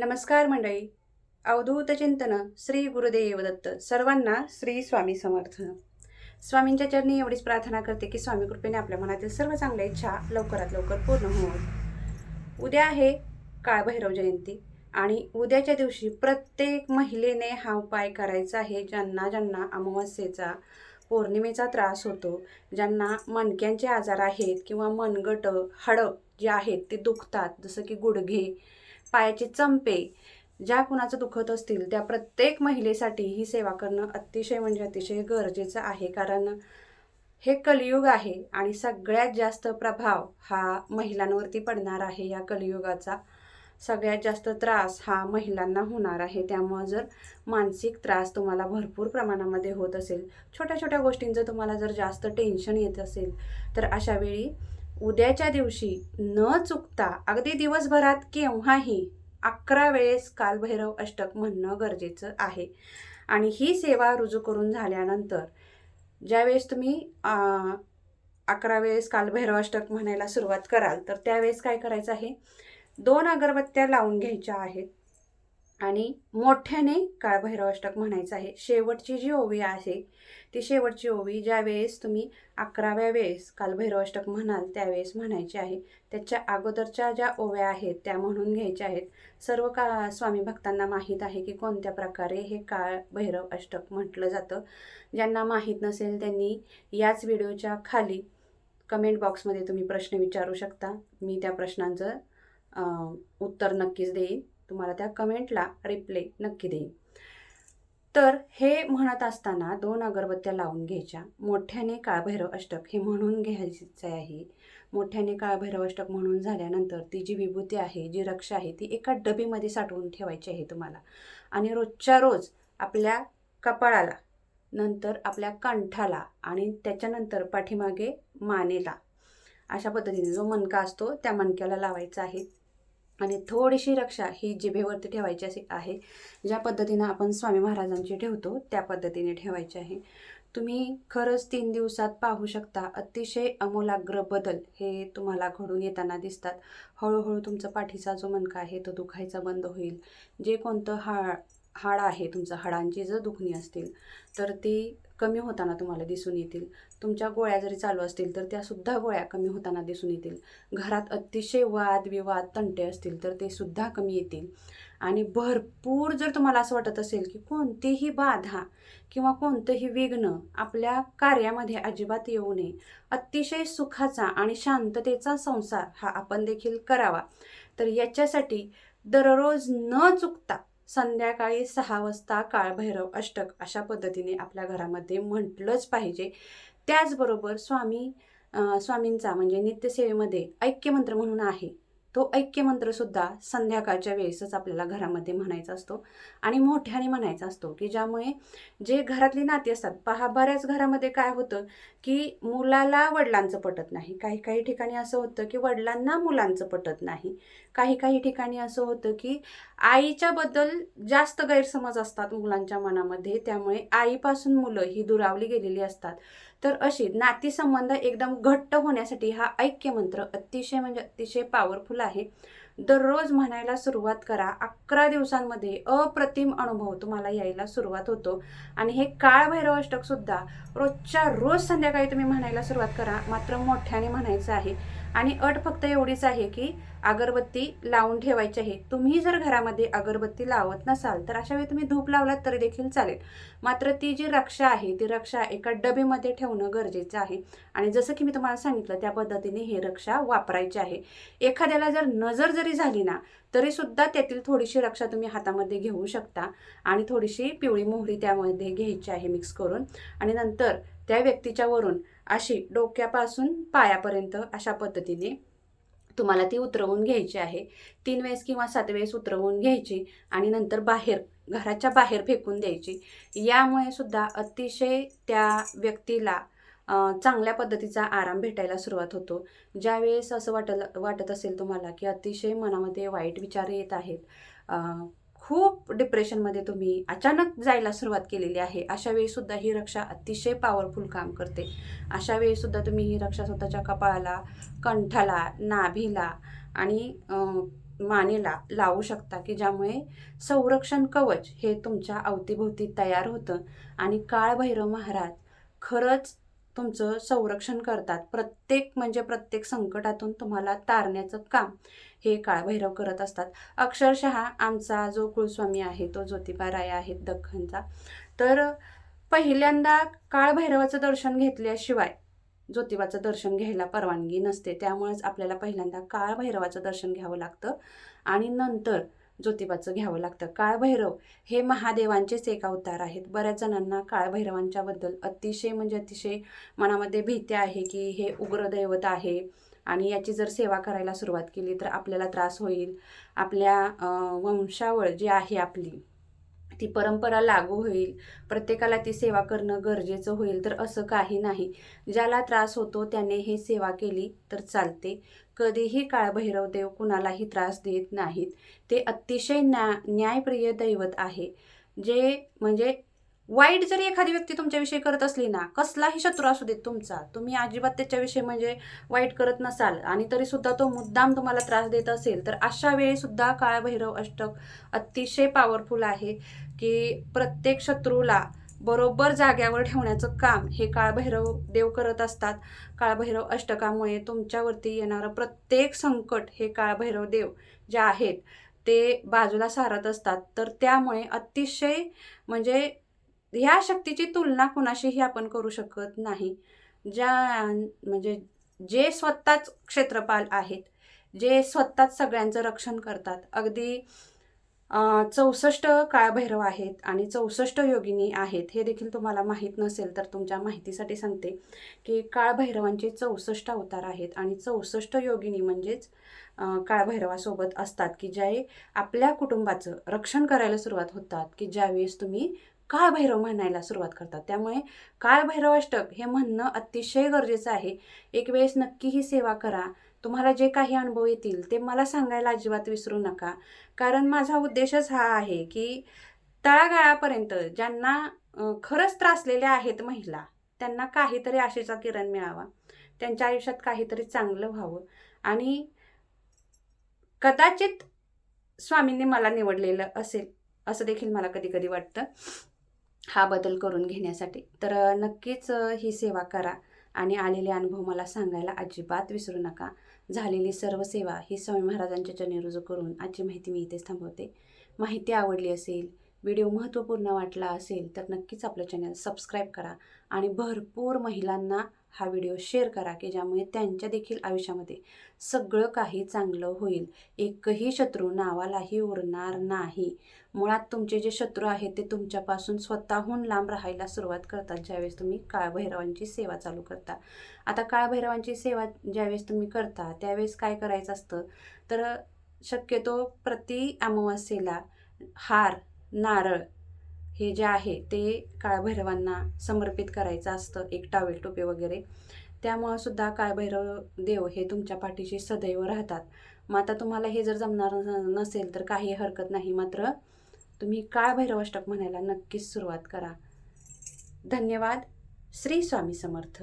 नमस्कार मंडळी. अवधूत चिंतन श्री गुरुदेव दत्त. सर्वांना श्री स्वामी समर्थ. स्वामींच्या चरणी एवढीच प्रार्थना करते की स्वामी कृपेने आपल्या मनातील सर्व चांगल्या इच्छा लवकरात लवकर पूर्ण होत उद्या आहे काळभैरव जयंती आणि उद्याच्या दिवशी प्रत्येक महिलेने हा उपाय करायचा आहे ज्यांना ज्यांना अमावस्येचा पौर्णिमेचा त्रास होतो ज्यांना मणक्यांचे आजार आहेत किंवा मनगट हाडं जे आहेत ते दुखतात जसं की गुडघे पायाचे चंपे ज्या कुणाचं दुखत असतील त्या प्रत्येक महिलेसाठी ही सेवा करणं अतिशय म्हणजे अतिशय गरजेचं आहे. कारण हे कलियुग आहे आणि सगळ्यात जास्त प्रभाव हा महिलांवरती पडणार आहे. या कलियुगाचा सगळ्यात जास्त त्रास हा महिलांना होणार आहे. त्यामुळं जर मानसिक त्रास तुम्हाला भरपूर प्रमाणामध्ये होत असेल छोट्या छोट्या गोष्टींचं तुम्हाला जर जास्त टेन्शन येत असेल तर अशावेळी उद्याच्या दिवशी न चुकता अगदी दिवसभरात केव्हाही अकरा वेळेस कालभैरव अष्टक म्हणणं गरजेचं आहे. आणि ही सेवा रुजू करून झाल्यानंतर ज्यावेळेस तुम्ही अकरा वेळेस कालभैरव अष्टक म्हणायला सुरुवात कराल तर त्यावेळेस काय करायचं आहे? दोन अगरबत्त्या लावून घ्यायच्या आहेत. आणि मोठ्याने काळभैरव अष्टक म्हणायचं आहे. शेवटची जी ओवी आहे ती शेवटची ओवी ज्या वेळेस तुम्ही अकराव्या वेळेस कालभैरव अष्टक म्हणाल त्यावेळेस म्हणायची आहे. त्याच्या अगोदरच्या ज्या ओव्या आहेत त्या म्हणून घ्यायच्या आहेत. सर्व का स्वामी भक्तांना माहीत आहे की कोणत्या प्रकारे हे काळभैरव अष्टक म्हटलं जातं. ज्यांना माहीत नसेल त्यांनी याच व्हिडिओच्या खाली कमेंट बॉक्समध्ये तुम्ही प्रश्न विचारू शकता. मी त्या प्रश्नांचं उत्तर नक्कीच देईन. तुम्हाला त्या कमेंटला रिप्ले नक्की देईन. तर हे म्हणत असताना दोन अगरबत्त्या लावून घ्यायच्या. मोठ्याने काळभैरव अष्टक हे म्हणून घ्यायचं आहे. मोठ्याने काळभैरव अष्टक म्हणून झाल्यानंतर ती जी विभूती आहे जी रक्षा आहे ती एका डबीमध्ये साठवून ठेवायची आहे तुम्हाला. आणि रोजच्या रोज आपल्या कपाळाला नंतर आपल्या कंठाला आणि त्याच्यानंतर पाठीमागे मानेला. अशा पद्धतीने जो मणका असतो त्या मणक्याला लावायचा आहे. आणि थोडीशी रक्षा ही जिभेवरती ठेवायची अशी आहे. ज्या पद्धतीनं आपण स्वामी महाराजांची ठेवतो त्या पद्धतीने ठेवायची आहे. तुम्ही खरंच तीन दिवसात पाहू शकता अतिशय अमूलाग्र बदल हे तुम्हाला घडून येताना दिसतात. हळूहळू तुमचा पाठीचा जो मणका आहे तो दुखायचा बंद होईल. जे कोणतं हाड हाड आहे तुमचं हाडांची जर दुखणी असतील तर ती कमी होताना तुम्हाला दिसून येतील. तुमच्या गोळ्या जरी चालू असतील तर त्यासुद्धा गोळ्या कमी होताना दिसून येतील. घरात अतिशय वाद विवाद तंटे असतील तर ते सुद्धा कमी येतील. आणि भरपूर जर तुम्हाला असं वाटत असेल की कोणतीही बाधा किंवा कोणतंही विघ्न आपल्या कार्यामध्ये अजिबात येऊ नये. अतिशय सुखाचा आणि शांततेचा संसार हा आपण देखील करावा. तर याच्यासाठी दररोज न चुकता संध्याकाळी सहा वाजता काळभैरव अष्टक अशा पद्धतीने आपल्या घरामध्ये म्हटलंच पाहिजे. त्याचबरोबर स्वामी स्वामींचा म्हणजे नित्यसेवेमध्ये ऐक्यमंत्र म्हणून आहे. तो ऐक्यमंत्रसुद्धा संध्याकाळच्या वेळेसच आपल्याला घरामध्ये म्हणायचा असतो. आणि मोठ्याने म्हणायचा असतो की ज्यामुळे जे घरातली नाती असतात पहा बऱ्याच घरामध्ये काय होतं की मुलाला वडिलांचं पटत नाही. काही काही ठिकाणी असं होतं की वडिलांना मुलांचं पटत नाही. काही काही ठिकाणी असं होतं की आईच्याबद्दल जास्त गैरसमज असतात मुलांच्या मनामध्ये. त्यामुळे आईपासून मुलं ही दुरावली गेलेली असतात. तर अशी नातीसंबंध एकदम घट्ट होण्यासाठी हा ऐक्यमंत्र अतिशय म्हणजे अतिशय पॉवरफुल आहे. दररोज म्हणायला सुरुवात करा. अकरा दिवसांमध्ये अप्रतिम अनुभव तुम्हाला यायला सुरुवात होतो. आणि हे काळभैरव अष्टकसुद्धा अष्टक सुद्धा रोजच्या रोज संध्याकाळी तुम्ही म्हणायला सुरुवात करा. मात्र मोठ्याने म्हणायचं आहे. आणि अट फक्त एवढीच आहे की अगरबत्ती लावून ठेवायची आहे. तुम्ही जर घरामध्ये अगरबत्ती लावत नसाल तर अशा वेळी तुम्ही धूप लावलात तरी देखील चालेल. मात्र ती जी रक्षा आहे ती रक्षा एका डबेमध्ये ठेवणं गरजेचं आहे. आणि जसं की मी तुम्हाला सांगितलं त्या पद्धतीने हे रक्षा वापरायची आहे. एखाद्याला जर नजर जरी झाली ना तरी सुद्धा त्यातील थोडीशी रक्षा तुम्ही हातामध्ये घेऊ शकता. आणि थोडीशी पिवळी मोहरी त्यामध्ये घ्यायची आहे मिक्स करून. आणि नंतर त्या व्यक्तीच्या वरून अशी डोक्यापासून पायापर्यंत अशा पद्धतीने तुम्हाला ती उतरवून घ्यायची आहे. तीन वेळेस किंवा सात वेळेस उतरवून घ्यायची आणि नंतर बाहेर घराच्या बाहेर फेकून द्यायची. यामुळे सुद्धा अतिशय त्या व्यक्तीला चांगल्या पद्धतीचा आराम भेटायला सुरुवात होतो. ज्यावेळेस असं वाटल वाटत असेल तुम्हाला की अतिशय मनामध्ये वाईट विचार येत आहेत खूप डिप्रेशनमध्ये तुम्ही अचानक जायला सुरुवात केलेली आहे. अशा वेळीसुद्धा ही रक्षा अतिशय पॉवरफुल काम करते. अशा वेळीसुद्धा तुम्ही ही रक्षा स्वतःच्या कपाळाला कंठाला नाभीला आणि मानेला लावू शकता की ज्यामुळे संरक्षण कवच हे तुमच्या अवतीभोवती तयार होतं आणि काळभैरव महाराज खरंच तुमचं संरक्षण करतात. प्रत्येक म्हणजे प्रत्येक संकटातून तुम्हाला तारण्याचं काम हे काळभैरव करत असतात. अक्षरशः आमचा जो कुलस्वामी आहे तो ज्योतिबा राय आहे दख्खनचा. तर पहिल्यांदा काळभैरवाचं दर्शन घेतल्याशिवाय ज्योतिबाचं दर्शन घ्यायला परवानगी नसते. त्यामुळेच आपल्याला पहिल्यांदा काळभैरवाचं दर्शन घ्यावं लागतं. आणि नंतर ज्योतिबाचं घ्यावं लागतं. काळभैरव हे महादेवांचेच एक अवतार आहेत. बऱ्याच जणांना काळभैरवांच्याबद्दल अतिशय म्हणजे अतिशय मनामध्ये भीती आहे की हे उग्र दैवत आहे आणि याची जर सेवा करायला सुरुवात केली तर आपल्याला त्रास होईल. आपल्या वंशावळ जी आहे आपली ती परंपरा लागू होईल. प्रत्येकाला ती सेवा करणं गरजेचं होईल. तर असं काही नाही. ज्याला त्रास होतो त्याने ही सेवा केली तर चालते. कधीही काळभैरव देव कुणालाही त्रास देत नाहीत. ते अतिशय न्या न्यायप्रिय दैवत आहे. जे म्हणजे वाईट जरी एखादी व्यक्ती तुमच्याविषयी करत असली ना कसलाही शत्रू असू देत तुमचा तुम्ही अजिबात त्याच्याविषयी म्हणजे वाईट करत नसाल आणि तरी सुद्धा तो मुद्दाम तुम्हाला त्रास देत असेल तर अशा वेळी सुद्धा काळभैरव अष्टक अतिशय पॉवरफुल आहे की प्रत्येक शत्रूला बरोबर जाग्यावर ठेवण्याचं काम हे काळभैरव देव करत असतात. काळभैरव अष्टकामुळे तुमच्यावरती येणारं प्रत्येक संकट हे काळभैरव देव जे आहेत ते बाजूला सारत असतात. तर त्यामुळे अतिशय म्हणजे ह्या शक्तीची तुलना कुणाशीही आपण करू शकत नाही. ज्या म्हणजे जे स्वतःच क्षेत्रपाल आहेत जे स्वतःच सगळ्यांचं रक्षण करतात. अगदी चौसष्ट काळभैरव आहेत आणि चौसष्ट योगिनी आहेत हे देखील तुम्हाला माहीत नसेल तर तुमच्या माहितीसाठी सांगते की काळभैरवांचे चौसष्ट अवतार आहेत आणि चौसष्ट योगिनी म्हणजेच काळभैरवासोबत असतात की जे आपल्या कुटुंबाचं रक्षण करायला सुरुवात होतात की ज्यावेळेस तुम्ही काळभैरव म्हणायला सुरुवात करतात. त्यामुळे काळभैरव अष्टक हे म्हणणं अतिशय गरजेचं आहे. एक वेळेस नक्की ही सेवा करा तुम्हाला जे काही अनुभव येतील ते मला सांगायला अजिबात विसरू नका. कारण माझा उद्देशच हा आहे की तळागाळापर्यंत ज्यांना खरंच त्रासलेल्या आहेत महिला त्यांना काहीतरी आशेचा किरण मिळावा. त्यांच्या आयुष्यात काहीतरी चांगलं व्हावं. आणि कदाचित स्वामींनी मला निवडलेलं असेल असं देखील मला कधी कधी वाटतं हा बदल करून घेण्यासाठी. तर नक्कीच ही सेवा करा. आणि आलेले अनुभव मला सांगायला अजिबात विसरू नका. झालेली सर्व सेवा ही स्वामी महाराजांच्या चरणी रुजू करून आजची माहिती मी इथेच थांबवते. माहिती आवडली असेल व्हिडिओ महत्त्वपूर्ण वाटला असेल तर नक्कीच आपलं चॅनल सबस्क्राईब करा आणि भरपूर महिलांना हा व्हिडिओ शेअर करा की ज्यामुळे त्यांच्या देखील आयुष्यामध्ये सगळं काही चांगलं होईल. एकही शत्रू नावालाही उरणार नाही. मुळात तुमचे जे शत्रू आहेत ते तुमच्यापासून स्वतःहून लांब राहायला सुरुवात करतात ज्यावेळेस तुम्ही काळभैरवांची सेवा चालू करता. आता काळभैरवांची सेवा ज्यावेळेस तुम्ही करता त्यावेळेस काय करायचं असतं? तर शक्यतो प्रति अमावस्येला हार नारळ हे जे आहे ते काळभैरवांना समर्पित करायचं असतं एक टावेल टोपे वगैरे. त्यामुळं सुद्धा काळभैरव देव हे तुमच्या पाठीशी सदैव राहतात. मग आता तुम्हाला हे जर जमणार न- नसेल तर काही हरकत नाही. मात्र तुम्ही काळभैरव अष्टक म्हणायला नक्कीच सुरुवात करा. धन्यवाद. श्री स्वामी समर्थ.